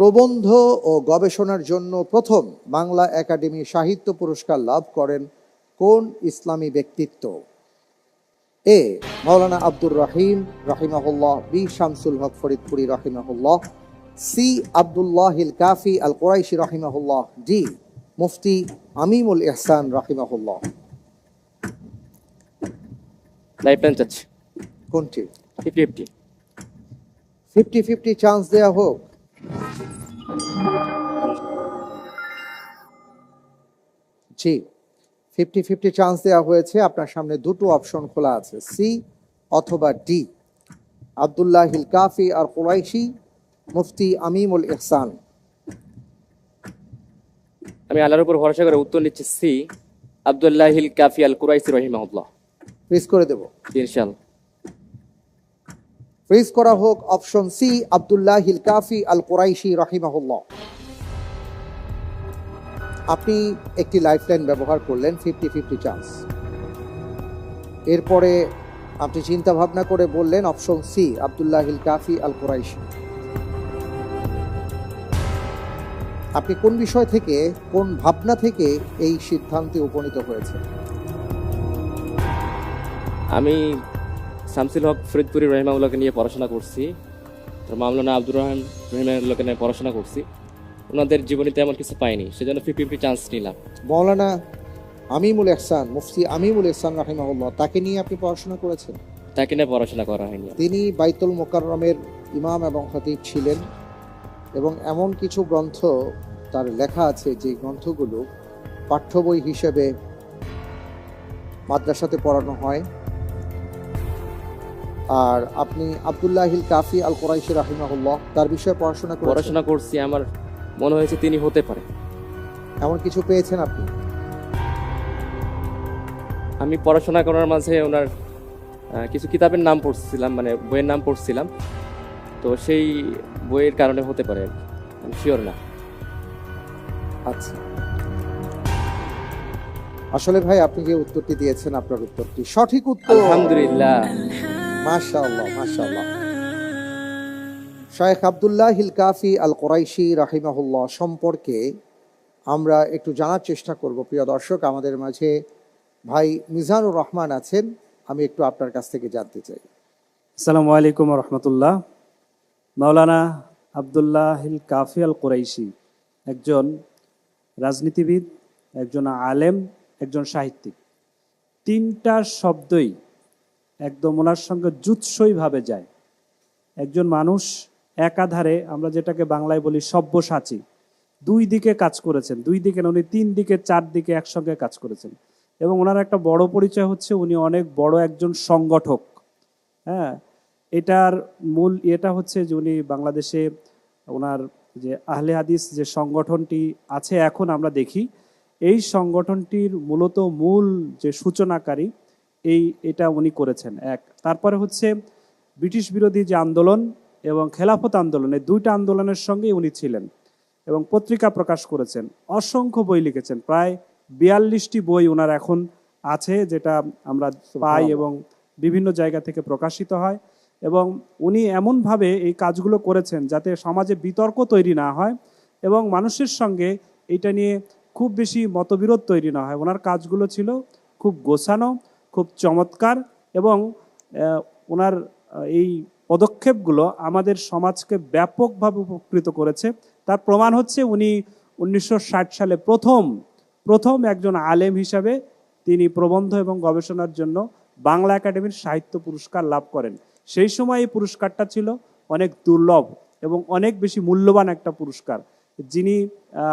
প্রবন্ধ ও গবেষণার জন্য প্রথম বাংলা একাডেমি সাহিত্য পুরস্কার লাভ করেন কোন ইসলামী ব্যক্তিত্ব? এ মাওলানা আব্দুর রাহিম রাহিমাহুল্লাহ বি শামসুল হক ফরিদপুরি রাহিমাহুল্লাহ সি আবদুল্লাহিল কাফি আল কোরাইশি রাহিমাহুল্লাহ ডি মুফতি আমিমুল ইহসান রাহিমাহুল্লাহ। চাচ্ছি কোনটি? Fifty fifty fifty fifty chance দেয়া হোক। জি। ফিফটি ফিফটি চান্স দেওয়া হয়েছে। আপনার সামনে দুটো অপশন খোলা আছে। সি অথবা ডি আবদুল্লাহিল কাফি আর কুরাইশি মুফতি আমিমুল ইহসান। আমি আল্লাহর উপর ভরসা করে উত্তর নিচ্ছি সি আবদুল্লাহিল কাফি আল কুরাইসি রহিমাহুল্লাহ। ফ্রিজ করে দেব। ইনশাল ফ্রিজ করা হোক অপশন সি আবদুল্লাহিল কাফি আল কুরাইশি রাহিমাহুল্লাহ। আপনি একটি লাইফলাইন ব্যবহার করলেন ফিফটি ফিফটি চান্স এরপরে আপনি চিন্তা ভাবনা করে বললেন অপশন সি আবদুল্লাহিল কাফি আল কুরাইশি। আপনি কোন বিষয় থেকে, কোন ভাবনা থেকে এই সিদ্ধান্তে উপনীত হয়েছে আমি শামসুল হক ফরিদপুরি রহিমাউল্লাহকে নিয়ে পড়াশোনা করছি। মামলানা আব্দুর রহমান রহিমাউল্লাহকে নিয়ে পড়াশোনা করছি। ওনাদের জীবনে তেমন কিছু পাইনি সেজন্য ফিফটি ফিফটি চান্স নিলাম। মৌলানা আমিমুল এহসান মুফতি আমিমুল এহসান রাহিমাহুল্লাহ তাকে নিয়ে আপনি পড়াশোনা করেছেন? তাকে নিয়ে পড়াশোনা করা হয়নি। তিনি বাইতুল মোকাররমের ইমাম এবং খতিব ছিলেন এবং এমন কিছু গ্রন্থ তার লেখা আছে যে গ্রন্থগুলো পাঠ্য বই হিসেবে মাদ্রাসাতে পড়ানো হয়। আর আপনি আবদুল্লাহিল কাফি আল কোরাইশি রাহিমাহুল্লাহ তার বিষয়ে পড়াশোনা পড়াশোনা করছি আমার মনে হয়েছে তিনি হতে পারে। এমন কিছু পেয়েছেন আপনি? আমি পড়াশোনা করার মাঝে ওনার কিছু কিতাবের নাম পড়ছিলাম মানে বইয়ের নাম পড়ছিলাম। তো সেই বইয়ের কারণে হতে পারে আমি শিওর না। আচ্ছা। আসলে ভাই আপনি যে উত্তরটি দিয়েছেন আপনার উত্তরটি সঠিক উত্তর। আলহামদুলিল্লাহ। মাশাআল্লাহ মাশাআল্লাহ। শায়েখ আবদুল্লাহ হিল কাফি আল কোরাইশি রাহিমাহুল্লাহ সম্পর্কে আমরা একটু জানার চেষ্টা করব। প্রিয় দর্শক, আমাদের মাঝে ভাই মিজানুর রহমান আছেন। আমি একটু আপনার কাছ থেকে জানতে চাই। আসসালামু আলাইকুম রহমতুল্লাহ। মাওলানা আবদুল্লাহ হিল কাফি আল কোরাইশি একজন রাজনীতিবিদ, একজন আলেম, একজন সাহিত্যিক। তিনটা শব্দই একদম ওনার সঙ্গে জুৎসইভাবে যায়। একজন মানুষ একাধারে আমরা যেটাকে বাংলায় বলি সব্যসাচী। দুই দিকে কাজ করেছেন, দুই দিকে উনি তিন দিকে, চার দিকে একসঙ্গে কাজ করেছেন। এবং ওনার একটা বড় পরিচয় হচ্ছে উনি অনেক বড় একজন সংগঠক। হ্যাঁ এটার মূল, এটা হচ্ছে যে উনি বাংলাদেশে ওনার যে আহলে হাদিস যে সংগঠনটি আছে এখন আমরা দেখি, এই সংগঠনটির মূলত মূল যে সূচনাকারী, এই, এটা উনি করেছেন। এক, তারপরে হচ্ছে ব্রিটিশ বিরোধী যে আন্দোলন এবং খেলাফত আন্দোলন এই দুইটা আন্দোলনের সঙ্গেই উনি ছিলেন এবং পত্রিকা প্রকাশ করেছেন। অসংখ্য বই লিখেছেন। প্রায় বিয়াল্লিশটি বই ওনার এখন আছে যেটা আমরা পাই এবং বিভিন্ন জায়গা থেকে প্রকাশিত হয় এবং উনি এমনভাবে এই কাজগুলো করেছেন যাতে সমাজে বিতর্ক তৈরি না হয় এবং মানুষের সঙ্গে এটা নিয়ে খুব বেশি মতবিরোধ তৈরি না হয়। ওনার কাজগুলো ছিল খুব গোছানো খুব চমৎকার এবং ওনার এই পদক্ষেপগুলো আমাদের সমাজকে ব্যাপকভাবে উপকৃত করেছে। তার প্রমাণ হচ্ছে উনি উনিশশো ষাট সালে প্রথম প্রথম একজন আলেম হিসাবে তিনি প্রবন্ধ এবং গবেষণার জন্য বাংলা একাডেমির সাহিত্য পুরস্কার লাভ করেন। সেই সময় এই পুরস্কারটা ছিল অনেক দুর্লভ এবং অনেক বেশি মূল্যবান একটা পুরস্কার। যিনি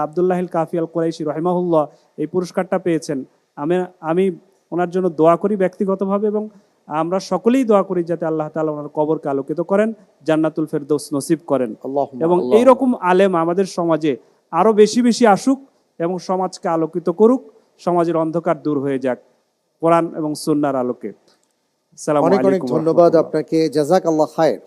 আবদুল্লাহিল কাফি আল কোরাইশি রহিমাহুল্লাহ এই পুরস্কারটা পেয়েছেন। আমি আমি ওনার জন্য দোয়া করি ব্যক্তিগতভাবে এবং আমরা সকলেই দোয়া করি যাতে আল্লাহ তালা ওনার কবরকে আলোকিত করেন জান্নাতুল ফেরদৌস নসিব করেন। এবং এইরকম আলেম আমাদের সমাজে আরও বেশি বেশি আসুক এবং সমাজকে আলোকিত করুক সমাজের অন্ধকার দূর হয়ে যাক কোরআন এবং সুন্নার আলোকে। সালাম অনেক অনেক ধন্যবাদ আপনাকে। জাজাক আল্লাহ খায়ের।